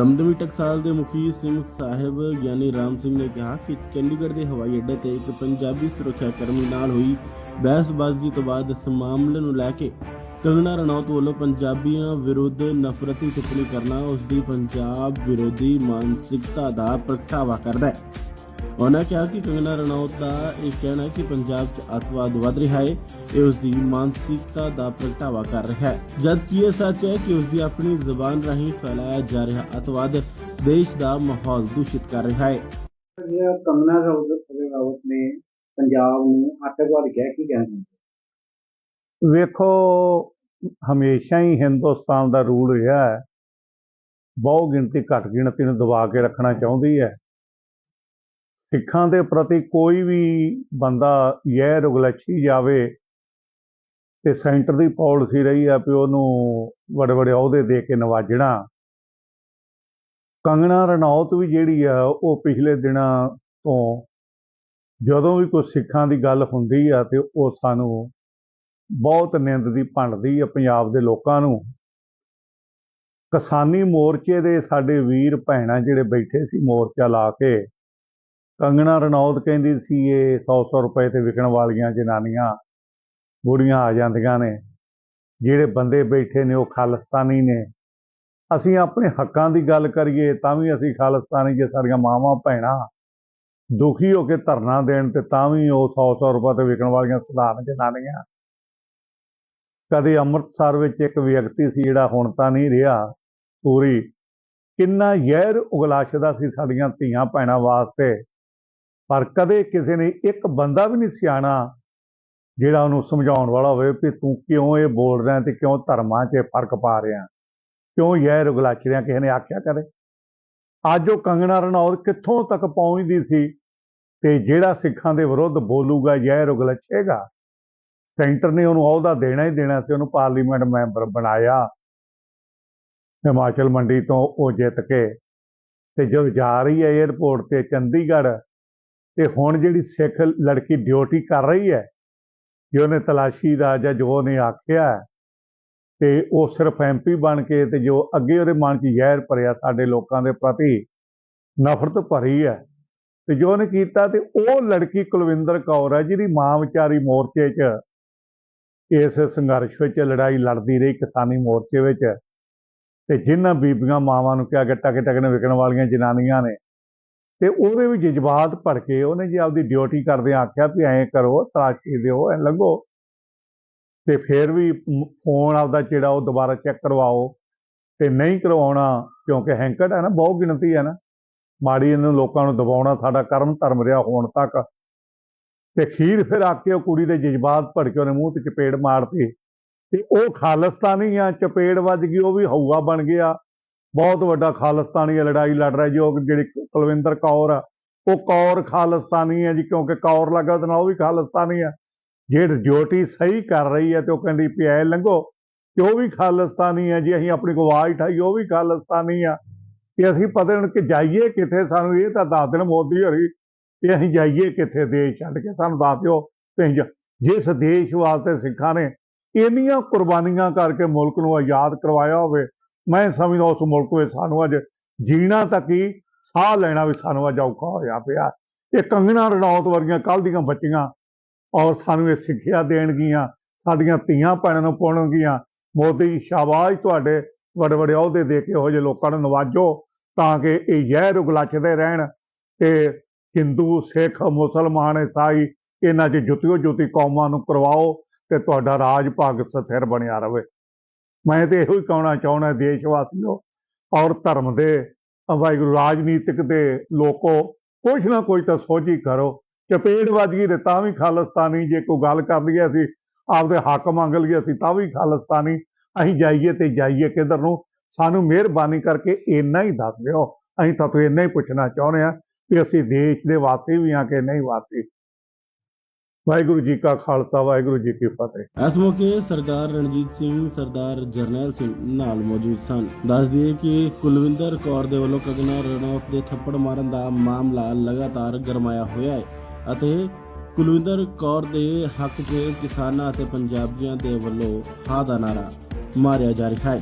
ਦਮਦਮੀ ਟਕਸਾਲ ਦੇ ਮੁਖੀ ਸਿੰਘ ਸਾਹਿਬ ਗਿਆਨੀ ਰਾਮ ਸਿੰਘ ਨੇ ਕਿਹਾ ਕਿ ਚੰਡੀਗੜ੍ਹ ਦੇ ਹਵਾਈ ਅੱਡੇ ਤੇ ਇੱਕ ਪੰਜਾਬੀ ਸੁਰੱਖਿਆ ਕਰਮੀ ਨਾਲ ਹੋਈ ਬਹਿਸਬਾਜ਼ੀ ਤੋਂ ਬਾਅਦ ਇਸ ਮਾਮਲੇ ਨੂੰ ਲੈ ਕੇ ਕੰਗਨਾ ਰਣੌਤ ਵੱਲੋਂ ਪੰਜਾਬੀਆਂ ਵਿਰੁੱਧ ਨਫ਼ਰਤੀ ਟਿੱਪਣੀ ਕਰਨਾ ਉਸ ਦੀ ਪੰਜਾਬ ਵਿਰੋਧੀ ਮਾਨਸਿਕਤਾ ਦਾ ਪ੍ਰਗਟਾਵਾ ਕਰਦਾ ਹੈ। ਉਹਨਾਂ ਕਿਹਾ ਕਿ ਕੰਗਨਾ ਰਣੌਤ ਦਾ ਇਹ ਕਹਿਣਾ ਹੈ ਕਿ ਪੰਜਾਬ 'ਚ ਅੱਤਵਾਦ ਵਧ ਰਿਹਾ ਹੈ ਇਹ ਉਸ ਦੀ ਮਾਨਸਿਕਤਾ ਦਾ ਪ੍ਰਗਟਾਵਾ ਕਰ ਰਿਹਾ ਹੈ। ਜਦ ਕਿ ਇਹ ਸੱਚ ਹੈ ਕਿ ਉਸ ਦੀ ਆਪਣੀ ਜ਼ੁਬਾਨ ਰਾਹੀਂ ਫੈਲਾਇਆ ਜਾ ਰਿਹਾ ਅੱਤਵਾਦ ਦੇਸ਼ ਦਾ ਮਾਹੌਲ ਦੂਸ਼ਿਤ ਕਰ ਰਿਹਾ ਹੈ। ਜਿਹੜਾ ਕੰਗਨਾ ਰਾਉਤ ਰਾਉਤ ਨੇ ਪੰਜਾਬ ਨੂੰ ਅੱਤਵਾਦ ਕਿਹਾ ਕੀ ਕਹਿੰਦੇ ਵੇਖੋ ਹਮੇਸ਼ਾ ਹੀ ਹਿੰਦੁਸਤਾਨ ਦਾ ਰੂਲ ਰਿਹਾ ਹੈ ਬਹੁ ਗਿਣਤੀ ਘੱਟ ਗਿਣਤੀ ਨੂੰ ਦਬਾ ਕੇ ਰੱਖਣਾ ਚਾਹੁੰਦੀ ਹੈ। ਸਿੱਖਾਂ ਦੇ ਪ੍ਰਤੀ ਕੋਈ ਵੀ ਬੰਦਾ ਇਹ ਰੁਗਲੱਛੀ ਜਾਵੇ ਤੇ ਸੈਂਟਰ ਦੀ ਪਾਲਿਸੀ ਰਹੀ ਆ ਵੀ ਉਹਨੂੰ ਵੱਡੇ ਵੱਡੇ ਅਹੁਦੇ ਦੇ ਕੇ ਨਵਾਜਣਾ। ਕੰਗਣਾ ਰਣੌਤ ਵੀ ਜਿਹੜੀ ਆ, ਉਹ ਪਿਛਲੇ ਦਿਨਾਂ ਤੋਂ ਜਦੋਂ ਵੀ ਕੋਈ ਸਿੱਖਾਂ ਦੀ ਗੱਲ ਹੁੰਦੀ ਆ ਤੇ ਉਹ ਸਾਨੂੰ ਬਹੁਤ ਨਿੰਦ ਦੀ ਭੰਡਦੀ ਆ ਪੰਜਾਬ ਦੇ ਲੋਕਾਂ ਨੂੰ। ਕਿਸਾਨੀ ਮੋਰਚੇ ਦੇ ਸਾਡੇ ਵੀਰ ਭੈਣਾਂ ਜਿਹੜੇ ਬੈਠੇ ਸੀ ਮੋਰਚਾ ਲਾ ਕੇ ਕੰਗਣਾ ਰਣੌਤ ਕਹਿੰਦੀ ਸੀ, ਇਹ 100-100 ਰੁਪਏ ਤੇ ਵਿਕਣ ਵਾਲੀਆਂ ਜਨਾਨੀਆਂ ਬੁੜੀਆਂ ਆ ਜਾਂਦੀਆਂ ਨੇ। ਜਿਹੜੇ ਬੰਦੇ ਬੈਠੇ ਨੇ ਉਹ ਖਾਲਿਸਤਾਨੀ ਨੇ। ਅਸੀਂ ਆਪਣੇ ਹੱਕਾਂ ਦੀ ਗੱਲ ਕਰੀਏ ਤਾਂ ਵੀ ਅਸੀਂ ਖਾਲਿਸਤਾਨੀ ਜੇ ਸਾਡੀਆਂ ਮਾਵਾਂ, ਭੈਣਾਂ ਦੁਖੀ ਹੋ ਕੇ ਧਰਨਾ ਦੇਣ ਤੇ ਤਾਂ ਵੀ ਉਹ 100-100 ਰੁਪਏ ਤੇ ਵਿਕਣ ਵਾਲੀਆਂ ਸਧਾਰਨ ਜਨਾਨੀਆਂ। ਕਦੇ ਅੰਮ੍ਰਿਤਸਰ ਵਿੱਚ ਇੱਕ ਵਿਅਕਤੀ ਸੀ ਜਿਹੜਾ ਹੁਣ ਤਾਂ ਨਹੀਂ ਰਿਹਾ ਪੂਰੀ। ਕਿੰਨਾ ਜ਼ਹਿਰ ਉਗਲਾਸ਼ਦਾ ਸੀ ਸਾਡੀਆਂ ਧੀਆਂ, ਭੈਣਾਂ ਵਾਸਤੇ। ਪਰ ਕਦੇ ਕਿਸੇ ਨੇ ਇੱਕ ਬੰਦਾ ਵੀ ਨਹੀਂ ਸਿਆਣਾ ਜਿਹੜਾ ਉਹਨੂੰ ਸਮਝਾਉਣ ਵਾਲਾ ਹੋਵੇ ਕਿ ਤੂੰ ਕਿਉਂ ਇਹ ਬੋਲ ਰਿਹਾ ਤੇ ਕਿਉਂ ਧਰਮਾਂ 'ਚ ਇਹ ਫ਼ਰਕ ਪਾ ਰਿਹਾ। ਕਿਉਂ ਜ਼ਹਿਰ ਉਗਲਾਚ ਰਿਹਾ, ਕਿਸੇ ਨੇ ਆਖਿਆ ਕਰੇ ਅੱਜ ਉਹ ਕੰਗਣਾ ਰਣੌਤ ਕਿੱਥੋਂ ਤੱਕ ਪਹੁੰਚਦੀ ਸੀ ਤੇ ਜਿਹੜਾ ਸਿੱਖਾਂ ਦੇ ਵਿਰੁੱਧ ਬੋਲੂਗਾ ਜ਼ਹਿਰ ਉਗਲਾਚੇਗਾ ਸੈਂਟਰ ਨੇ ਉਹਨੂੰ ਅਹੁਦਾ ਦੇਣਾ ਹੀ ਦੇਣਾ ਸੀ ਉਹਨੂੰ ਪਾਰਲੀਮੈਂਟ ਮੈਂਬਰ ਬਣਾਇਆ। ਹਿਮਾਚਲ ਮੰਡੀ ਤੋਂ ਉਹ ਜਿੱਤ ਕੇ ਤੇ ਜਦੋਂ ਜਾ ਰਹੀ ਹੈ 에ਅਰਪੋਰਟ ਤੇ ਚੰਡੀਗੜ੍ਹ ਤੇ ਹੁਣ ਜਿਹੜੀ ਸਿੱਖ ਲੜਕੀ ਡਿਊਟੀ ਕਰ ਰਹੀ ਹੈ ਜੋ ਉਹਨੇ ਤਲਾਸ਼ੀ ਦਾ ਜਾਂ ਜੋ ਉਹਨੇ ਆਖਿਆ ਹੈ, ਤੇ ਉਹ ਸਿਰਫ ਐਮਪੀ ਬਣ ਕੇ ਤੇ ਜੋ ਅੱਗੇ ਉਹਦੇ ਮਨ 'ਚ ਜ਼ਹਿਰ ਭਰਿਆ ਸਾਡੇ ਲੋਕਾਂ ਦੇ ਪ੍ਰਤੀ ਨਫ਼ਰਤ ਭਰੀ ਹੈ। ਤੇ ਜੋ ਉਹਨੇ ਕੀਤਾ ਤੇ ਉਹ ਲੜਕੀ ਕੁਲਵਿੰਦਰ ਕੌਰ ਹੈ ਜਿਹਦੀ ਮਾਂ ਵਿਚਾਰੀ ਮੋਰਚੇ 'ਚ ਇਸ ਸੰਘਰਸ਼ ਵਿੱਚ ਲੜਾਈ ਲੜਦੀ ਰਹੀ ਕਿਸਾਨੀ ਮੋਰਚੇ ਵਿੱਚ। ਤੇ ਜਿਨ੍ਹਾਂ ਬੀਬੀਆਂ ਮਾਵਾਂ ਨੂੰ ਕਿਹਾ ਕਿ ਟਕੇ ਟਕੇ ਨੇ ਵਿਕਣ ਵਾਲੀਆਂ ਜਨਾਨੀਆਂ ਨੇ ਤੇ ਉਹਦੇ ਵੀ ਜਜ਼ਬਾਤ ਭੜ ਕੇ ਉਹਨੇ ਜੀ ਆਪਦੀ ਡਿਊਟੀ ਕਰਦੇ ਆਖਿਆ ਵੀ ਐਂ ਕਰੋ ਤਲਾਸ਼ੀ ਦਿਓ ਐ ਲੰਘੋ ਤੇ ਫਿਰ ਵੀ ਫੋਨ ਆਪਦਾ ਜਿਹੜਾ ਉਹ ਦੁਬਾਰਾ ਚੈੱਕ ਕਰਵਾਓ ਤੇ ਨਹੀਂ ਕਰਵਾਉਣਾ ਕਿਉਂਕਿ ਹੈਂਕੜ ਹੈ ਨਾ ਬਹੁਤ ਗਿਣਤੀ ਹੈ ਨਾ। ਮਾੜੀ ਇਹਨੂੰ ਲੋਕਾਂ ਨੂੰ ਦਬਾਉਣਾ ਸਾਡਾ ਕਰਮ ਧਰਮ ਰਿਹਾ ਹੁਣ ਤੱਕ। ਤੇ ਖੀਰ ਫਿਰ ਆ ਕੇ ਉਹ ਕੁੜੀ ਦੇ ਜਜ਼ਬਾਤ ਭੜ ਕੇ ਉਹਨੇ ਮੂੰਹ ਤੇ ਚਪੇੜ ਮਾਰਤੀ। ਤੇ ਉਹ ਖਾਲਿਸਤਾਨੀ ਆ ਚਪੇੜ ਵੱਜ ਗਈ ਉਹ ਵੀ ਹਊਆ ਬਣ ਗਿਆ। ਬਹੁਤ ਵੱਡਾ ਖਾਲਿਸਤਾਨੀ ਆ, ਲੜਾਈ ਲੜ ਰਿਹਾ ਜੋ ਜਿਹੜੀ ਕੁਲਵਿੰਦਰ ਕੌਰ ਆ। ਉਹ ਕੌਰ ਖਾਲਿਸਤਾਨੀ ਹੈ ਜੀ, ਕਿਉਂਕਿ ਕੌਰ ਲੱਗਾ ਉਹਦੇ ਨਾਲ ਉਹ ਵੀ ਖਾਲਿਸਤਾਨੀ ਆ। ਜੇ ਡਿਊਟੀ ਸਹੀ ਕਰ ਰਹੀ ਹੈ ਤੇ ਉਹ ਕਹਿੰਦੀ ਪਿਆ ਲੰਘੋ, ਤੇ ਉਹ ਵੀ ਖਾਲਿਸਤਾਨੀ ਹੈ ਜੀ, ਅਸੀਂ ਆਪਣੀ ਕੋ ਆਵਾਜ਼ ਉਠਾਈ, ਉਹ ਵੀ ਖਾਲਿਸਤਾਨੀ ਆ। ਤੇ ਅਸੀਂ ਪਤਾ ਨਹੀਂ ਕਿ ਜਾਈਏ ਕਿੱਥੇ, ਸਾਨੂੰ ਇਹ ਤਾਂ ਦੱਸ ਦੇਣ ਮੋਦੀ ਹੋਰੀ ਕਿ ਅਸੀਂ ਜਾਈਏ ਕਿੱਥੇ ਦੇਸ਼ ਛੱਡ ਕੇ, ਸਾਨੂੰ ਦੱਸ ਦਿਓ ਤੇ ਜਿਸ ਦੇਸ਼ ਵਾਸਤੇ ਸਿੱਖਾਂ ਨੇ ਇੰਨੀਆਂ ਕੁਰਬਾਨੀਆਂ ਕਰਕੇ ਮੁਲਕ ਨੂੰ ਆਜ਼ਾਦ ਕਰਵਾਇਆ ਹੋਵੇ, ਮੈਂ ਸਮਝਦਾ ਉਸ ਮੁਲਕ ਵਿੱਚ ਸਾਨੂੰ ਅੱਜ ਜੀਣਾ ਤੱਕ ਹੀ ਸਾਹ ਲੈਣਾ ਵੀ ਸਾਨੂੰ ਅੱਜ ਔਖਾ ਹੋਇਆ ਪਿਆ। ਇਹ ਕੰਗਣਾ ਰਣੌਤ ਵਰਗੀਆਂ ਕੱਲ ਦੀਆਂ ਬੱਚੀਆਂ ਔਰ ਸਾਨੂੰ ਇਹ ਸਿੱਖਿਆ ਦੇਣਗੀਆਂ, ਸਾਡੀਆਂ ਧੀਆਂ ਭੈਣਾਂ ਨੂੰ ਪਾਉਣਗੀਆਂ। ਮੋਦੀ ਸ਼ਾਬਾਸ਼ ਤੁਹਾਡੇ ਵੱਡੇ ਵੱਡੇ ਅਹੁਦੇ ਦੇ ਕੇ ਇਹੋ ਜਿਹੇ ਲੋਕਾਂ ਨੂੰ ਨਵਾਜੋ ਤਾਂ ਕਿ ਇਹ ਜ਼ਹਿਰ ਉਗਲਾਚਦੇ ਰਹਿਣ ਤੇ ਹਿੰਦੂ, ਸਿੱਖ, ਮੁਸਲਮਾਨ, ਈਸਾਈ ਇਹਨਾਂ 'ਚ ਜੁੱਤੀਓ ਜੁੱਤੀ ਕੌਮਾਂ ਨੂੰ ਕਰਵਾਓ ਤੇ ਤੁਹਾਡਾ ਰਾਜ ਭਾਗ ਸਥਿਰ ਬਣਿਆ ਰਵੇ। ਮੈਂ ਤੇ ਇਹੋ ਹੀ ਕਹਿਣਾ ਚਾਹੁੰਦਾ ਦੇਸ਼ ਵਾਸੀਓ ਔਰ ਧਰਮ ਦੇ ਵਾਹਿਗੁਰੂ, ਰਾਜਨੀਤਿਕ ਦੇ ਲੋਕੋ, ਕੁਛ ਨਾ ਕੁਛ ਤਾਂ ਸੋਝੀ ਕਰੋ। ਚਪੇੜ ਵੱਜ ਗਈ ਤੇ ਤਾਂ ਵੀ ਖਾਲਿਸਤਾਨੀ, ਜੇ ਕੋਈ ਗੱਲ ਕਰ ਲਈਏ ਅਸੀਂ ਆਪਦੇ ਹੱਕ ਮੰਗ ਲਈਏ ਅਸੀਂ ਤਾਂ ਵੀ ਖਾਲਿਸਤਾਨੀ। ਅਸੀਂ ਜਾਈਏ ਤੇ ਜਾਈਏ ਕਿੱਧਰ ਨੂੰ? ਸਾਨੂੰ ਮਿਹਰਬਾਨੀ ਕਰਕੇ ਇੰਨਾ ਹੀ ਦੱਸ ਦਿਓ। ਅਸੀਂ ਤਾਂ ਤੋਂ ਇੰਨਾ ਹੀ ਪੁੱਛਣਾ ਚਾਹੁੰਦੇ ਆ ਕਿ ਅਸੀਂ ਦੇਸ਼ ਦੇ ਵਾਸੀ ਵੀ ਹਾਂ ਕਿ ਨਹੀਂ ਵਾਸੀ। ਵਾਹਿਗੁਰੂ ਜੀ ਕਾ ਖਾਲਸਾ, ਵਾਹਿਗੁਰੂ ਜੀ ਕੀ ਫਤਿਹ। ਇਸ ਮੌਕੇ ਸਰਦਾਰ ਰਣਜੀਤ ਸਿੰਘ, ਸਰਦਾਰ ਜਰਨੈਲ ਸਿੰਘ ਨਾਲ ਮੌਜੂਦ ਸਨ। ਦੱਸ ਦਈਏ ਕਿ ਕੁਲਵਿੰਦਰ ਕੌਰ ਦੇ ਵੱਲੋਂ ਕੰਗਨਾ ਰਣੌਤ ਦੇ ਥੱਪੜ ਮਾਰਨ ਦਾ ਮਾਮਲਾ ਲਗਾਤਾਰ ਗਰਮਾਇਆ ਹੋਇਆ ਹੈ ਅਤੇ ਕੁਲਵਿੰਦਰ ਕੌਰ ਦੇ ਹੱਕ 'ਚ ਕਿਸਾਨਾਂ ਅਤੇ ਪੰਜਾਬੀਆਂ ਦੇ ਵੱਲੋਂ ਹਾਂ ਦਾ ਨਾਰਾ ਮਾਰਿਆ ਜਾ ਰਿਹਾ ਹੈ।